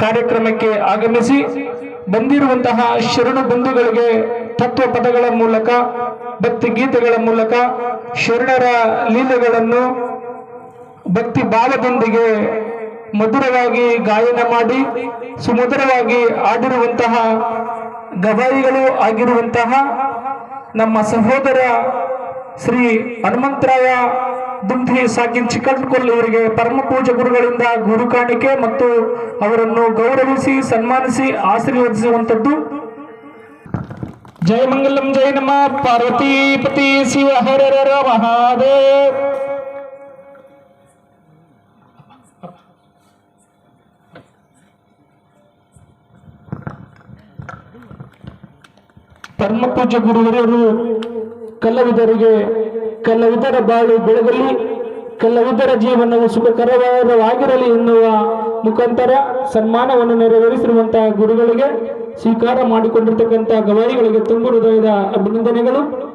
ಕಾರ್ಯಕ್ರಮಕ್ಕೆ ಆಗಮಿಸಿ ಬಂದಿರುವಂತಹ ಶರಣು ಬಂಧುಗಳಿಗೆ ತತ್ವ ಪದಗಳ ಮೂಲಕ, ಭಕ್ತಿ ಗೀತೆಗಳ ಮೂಲಕ ಶರಣರ ಲೀಲೆಗಳನ್ನು ಭಕ್ತಿ ಬಾಲದೊಂದಿಗೆ ಮಧುರವಾಗಿ ಗಾಯನ ಮಾಡಿ, ಸುಮಧುರವಾಗಿ ಆಡಿರುವಂತಹ ಗವಾಯಿಗಳು ಆಗಿರುವಂತಹ ನಮ್ಮ ಸಹೋದರ ಶ್ರೀ ಹನುಮಂತರಾಯ ದುಂಧಿ ಸಾಕಿನ್ ಇವರಿಗೆ ಪರಮ ಪೂಜ ಗುರುಗಳಿಂದ ಗುರು ಕಾಣಿಕೆ ಮತ್ತು ಅವರನ್ನು ಗೌರವಿಸಿ, ಸನ್ಮಾನಿಸಿ ಆಶೀರ್ವದಿಸುವಂತದ್ದು ಜಯ ಮಂಗಲಂ ಜಯ ನಮ ಪಾರ್ವತೀಪತಿ ಶಿವ, ಹರ ಮಹಾದೇವ್. ಪರಮ ಪೂಜ್ಯ ಗುರುವರರು ಕಲಾವಿದರಿಗೆ ಕಲಾವಿದರ ಬಾಳು ಬೆಳಗಲಿ ಕಲಾವಿದರ ಜೀವನವು ಸುಖಕರವಾಗಿರಲಿ ಎನ್ನುವ ಮುಖಾಂತರ ಸನ್ಮಾನವನ್ನು ನೆರವೇರಿಸಿರುವಂತಹ ಗುರುಗಳಿಗೆ ಸ್ವೀಕಾರ ಮಾಡಿಕೊಂಡಿರ್ತಕ್ಕಂತಹ ಗವಾಯಿಗಳಿಗೆ ತುಂಬು ಹೃದಯದ ಅಭಿನಂದನೆಗಳು.